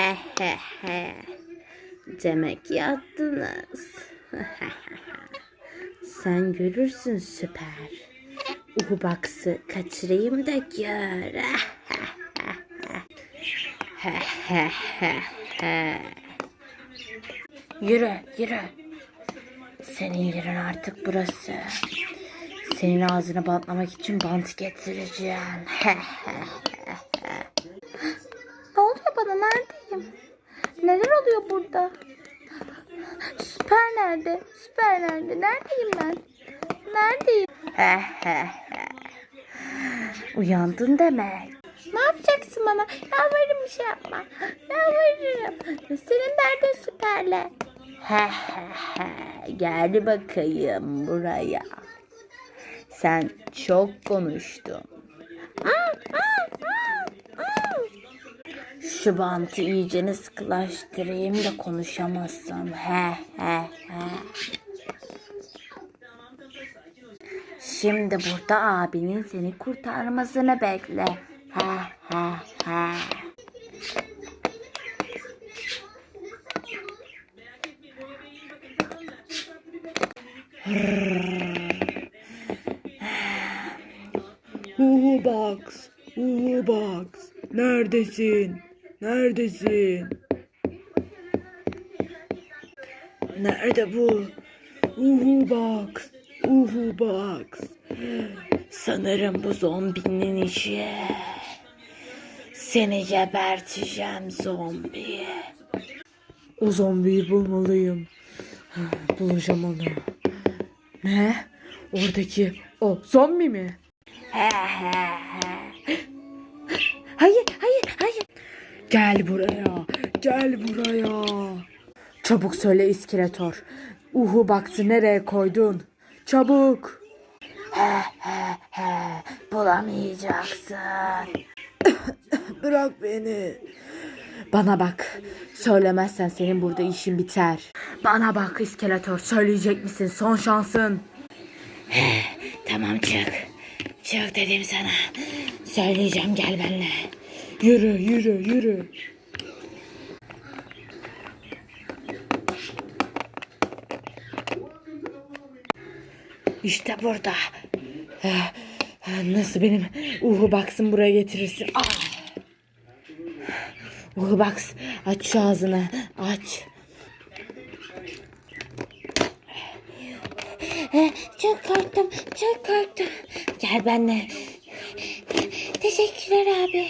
he he he. Demek yattınız. Sen görürsün süper. Uhubaks'ı kaçırayım da gör. He. Yürü yürü. Senin yerin artık burası. Senin ağzını bantlamak için bant getireceğim. Neredeyim? Neler oluyor burada? Süper nerede? Süper nerede? Neredeyim ben? Neredeyim? Uyandın demek. Ne yapacaksın bana? Yalvarırım bir şey yapma. Yalvarırım. Senin derdin süperle. Gel bakayım buraya. Sen çok konuştun. Şu bantı iyicene sıkılaştırayım da konuşamazsam. He he he. Şimdi burada abinin seni kurtarmasını bekle. He he he. Uhu Box, Uhu Box. Neredesin? Neredesin? Nerede bu? Uhu Box, Uhu Box. Sanırım bu zombinin işi. Seni geberteceğim zombi. O zombiyi bulmalıyım. Bulacağım onu. Ne? Oradaki o zombi mi? Hayır, hayır, hayır. Gel buraya, gel buraya. Çabuk söyle iskeletor. Uhu baktı nereye koydun? Çabuk. Bulamayacaksın. Bırak beni. Bana bak. Söylemezsen senin burada işin biter. Bana bak iskeletor. Söyleyecek misin? Son şansın. tamam çık. Çık dedim sana. Söyleyeceğim gel benimle. Yürü, yürü, yürü. İşte burada. Eh, Nasıl benim Uhu Box'ım buraya getirirsin? Ah! Uhu Box aç şu ağzını aç. Eh, Çok korktum, çok korktum. Gel benimle. Teşekkürler abi.